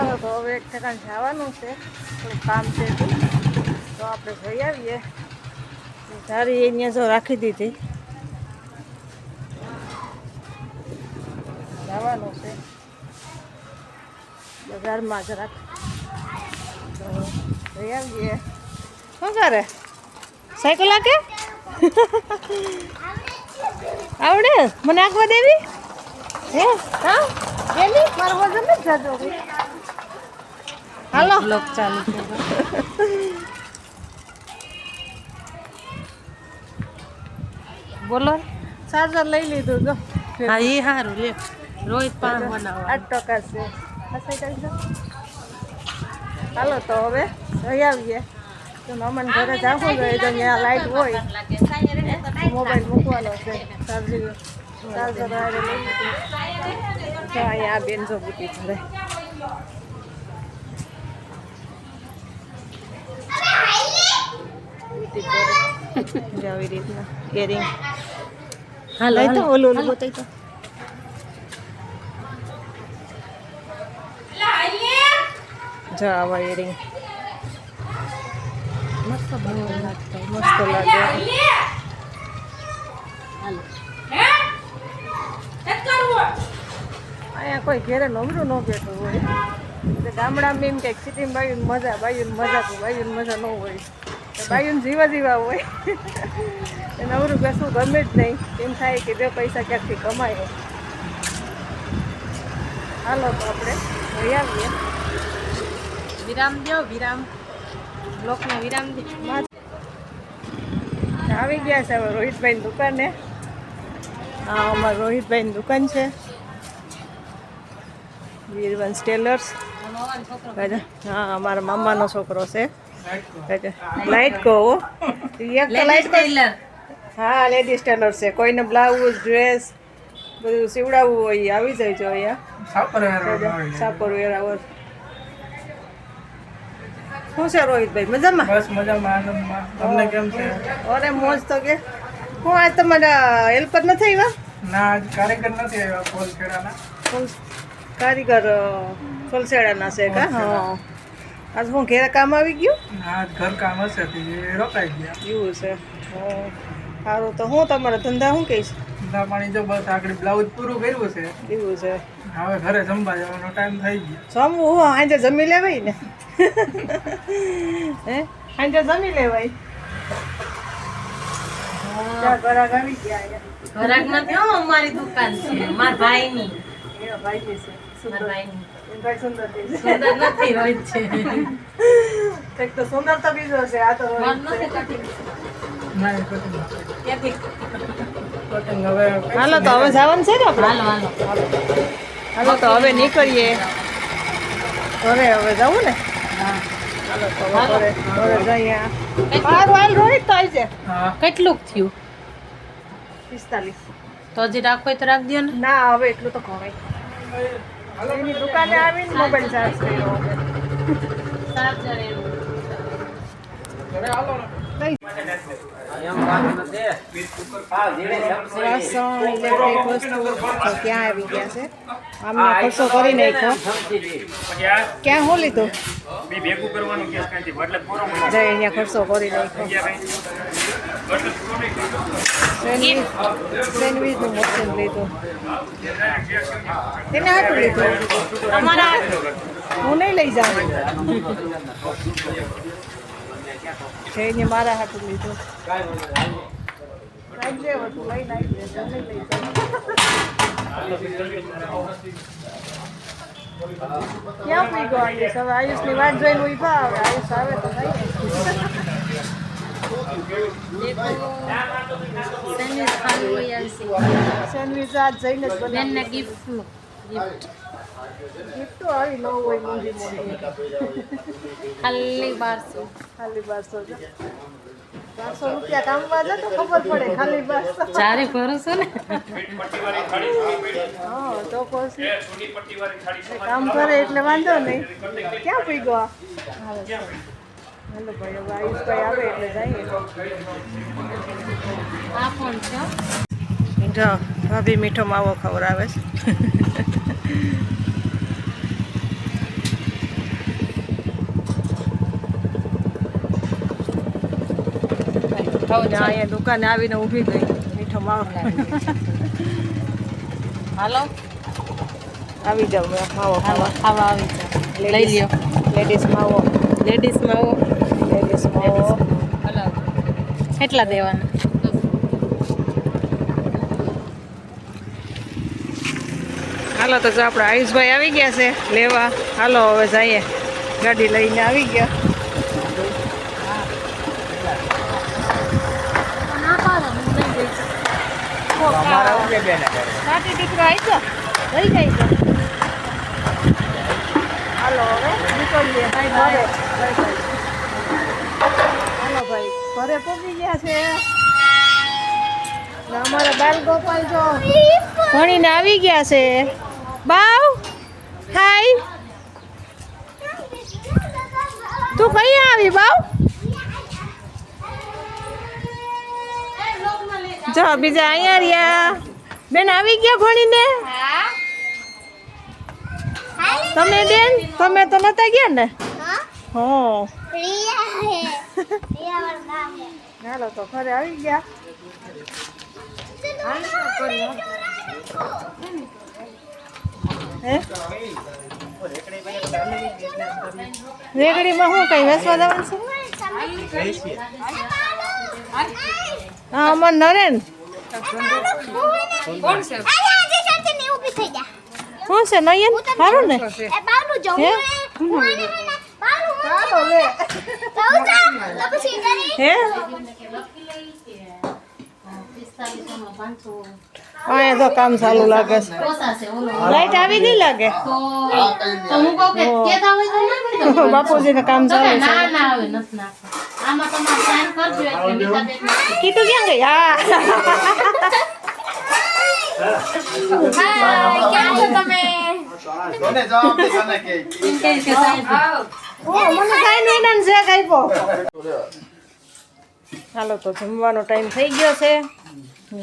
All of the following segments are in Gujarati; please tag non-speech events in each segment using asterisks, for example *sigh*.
તો હવે એક ઠેકાણ જવાનું છે. થોડું કામ છે તો. આપણે જઈ આવીએ. સારી અહીંયા જો રાખી દીધી. જવાનું છે. બજારમાં જરાક. જઈ આવીએ. શું કરે? સાયકલ લાગે આવડે? મને આંકવા દેવી? હે? હા? ગેલી મારો વજન નથી જાજો હાલો. બ્લોક ચાલુ બોલો. ચાર્જર લઈ લીધું જો. હા એ સારું લે. રોહિત પાન બનાવવા આઠ ટકા છે. હાલો તો હવે જઈ આવીએ. તો મામાને ઘરે જાવ જોઈએ તો ત્યાં લાઈટ હોય. મોબાઈલ મૂકવાનો છે. ચાર્જર ચાર્જર હારે લઈ લીધું. તો અહીંયા આ બેન જો બુટી ઘરે બુટી ઘરે આવી રીતના ઇયરિંગ હાલો લઈ તો ઓલું ઓલું બતાવી તો જો આવા ઇયરિંગ મસ્ત મસ્ત લાગે. અહીંયા કોઈ ઘેરે નમરું ન બેઠું હોય. ગામડામાં એમ કંઈક સિટીમાં બાયું મજા બાયું મજા બાયું મજા ન હોય. બાયું જીવા જીવા હોય. નવરું કશું ગમે જ નહીં. એમ થાય કે બે પૈસા ક્યાંકથી કમાય. હાલો તો આપણે જઈ આવીએ. વિરામ દો વિરામ. લોકને વિરામ દે. આવી ગયા છે હવે રોહિતભાઈની દુકાને. હા અમારા રોહિતભાઈની દુકાન છે. વીરવંશ ટેલર્સ. હા અમારા મામાનો છોકરો છે. છે કહો એક તો લાઈટ કહો હા લેડીઝ ટેલર છે. કોઈને બ્લાઉઝ ડ્રેસ બધું સીવડાવવું હોય આવી જાય જો અહીંયા. સાપર વેરાવર શું છે રોહિતભાઈ મજામાં? બસ મજામાં તમને કેમ છે? અરે મોજ તો કે. હું આજ તમારા હેલ્પર નથી આવ્યા? ના આજ કાર્યકર નથી આવ્યા ફોલસેડાના કારીગર ફોલસેડાના છે કા? હા. આજ હું ઘેર કામ આવી ગયું? ના ઘર કામ હશે તે રોકાઈ ગયા. એવું છે. હા. સારું તો હું તમારા ધંધા શું કહીશ? ધંધા પાણી જો બસ આગળ બ્લાઉઝ પૂરું કર્યું છે. એવું છે. હવે ઘરે જમવા જવાનો ટાઈમ થઈ ગયો. જમવું હું? આજે જમી લેવાય ને? હે? આજે જમી લેવાય. ઘરાક આવી ગયા. ઘરાક નથી અમારી દુકાન છે? મારા ભાઈની. ભાઈની છે. સુંદર મારા ભાઈની. ભાઈ સુંદર સુંદર નથી રોહિત છે. કંઈક તો સુંદર તો બીજો છે આ તો હાલો તો હવે જવાનું છે ને આપણે? હાલો હાલો. હાલો તો હવે નીકળીએ. ઘરે હવે જવું ને? કેટલું હવે ઘરે ઘરે હાલ રોહિત તો આવી છે હા. કેટલુંક થયું? પિસ્તાલીસ. તો હજી રાખો તો રાખ દો ને. ના હવે એટલું તો ખવાય. એની દુકાને આવીને મોબાઈલ ચાર્જ કર્યો. વાસણ ઇલેક્ટ્રિક વસ્તુ ક્યાં આવી ગયા છે? આમને ખર્ચો કરી નાખ્યો. ક્યાં શું લીધું? જઈ અહીંયા ખર્ચો કરી નાખ્યો. મશીન લીધું તેને હાટું લીધું હું નહીં લઈ જાઉં જઈને મારા હાટું લીધું ક્યાં પી ગયો આયુષ હવે આયુષની વાત જોઈને ઊભા આવે. આયુષ આવે તો નહીં. સેન્ડવિચ આજ જઈને બેનને ગિફ્ટનું ગિફ્ટ ગિફ્ટ આવી ન હોય મોંઘી મોંઘી ખાલી બારસો. ખાલી બારસો બારસો રૂપિયા કામવા જાય તો ખબર પડે ખાલી બારસો. ચારે ભરોસો ને? હા તો કામ કરે એટલે વાંધો નહીં. ક્યાં પી ગયો હાલો ભાઈ હવે આયુષભાઈ આવે એટલે આ કોણ છે? જો ભાભી મીઠો માવો ખવડાવે છે. અહીંયા દુકાને આવીને ઊભી ગઈ મીઠો માવો. હાલો. આવી જાવ મેં માવો ખાવા. ખાવા આવી લઈ જાવ લેડીઝ માવો. લેડીઝ માવો. લેડીઝ કેટલા દેવાના? હાલો તો આપણે આયુષભાઈ આવી ગયા છે લેવા. હાલો હવે જઈએ. ગાડી લઈને આવી ગયા. દીકરો આવી ગયો? લઈ જાય હાલો હવે નીકળીએ. ભાઈ ઘરે પહોંચી ગયા છે. અમારા બાલ ગોપાલ જો ભણીને આવી ગયા છે. બાવ હાય. તું કઈ આવી બાવ. જો બીજા અહીંયા રહ્યા. બેન આવી ગયા ભણીને? તમે બેન તમે તો નતા ગયા ને? હા. *laughs* હાલો તો ઘરે આવી ગયા. હે. રેગડીમાં શું કઈ વેસવા જવાનું છે? હા અમર નરેન. શું છે? નયન? સારું ને? હે? હે અહીંયા તો કામ ચાલુ લાગે છે લાઈટ આવી નહીં લાગે બાપુજીને કામ ચાલુ છે કીધું ક્યાં ગઈ હા કોને જવાબ દે કોને કે ઓ મને કાંઈ નહીં ને છે કાંઈ હાલો તો જમવાનો ટાઈમ થઈ ગયો છે.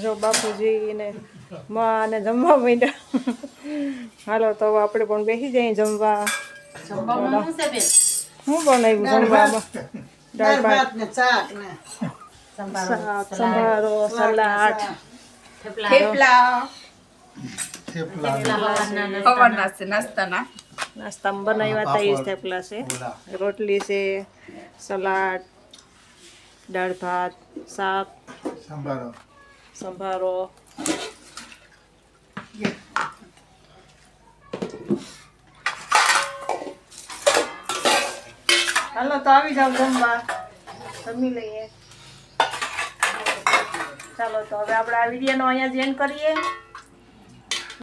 જો બાપુજી ને માં ને જમવા માંડ્યા. હાલો તો આપણે પણ બેસી જઈએ જમવા. હું બનાવ્યું જમવામાં? દાળ ભાત. શાક સંભારો. સલાડ. નાસ્તામાં બનાવ્યા હતા એ થેપલા છે. રોટલી છે સલાડ દાળ ભાત શાક સંભારો. સંભારો. હાલો તો આવી જાવ જમવા. જમી લઈએ. ચાલો તો હવે આપણે આ વિડીયોનો અહીંયા જ એન્ડ કરીએ.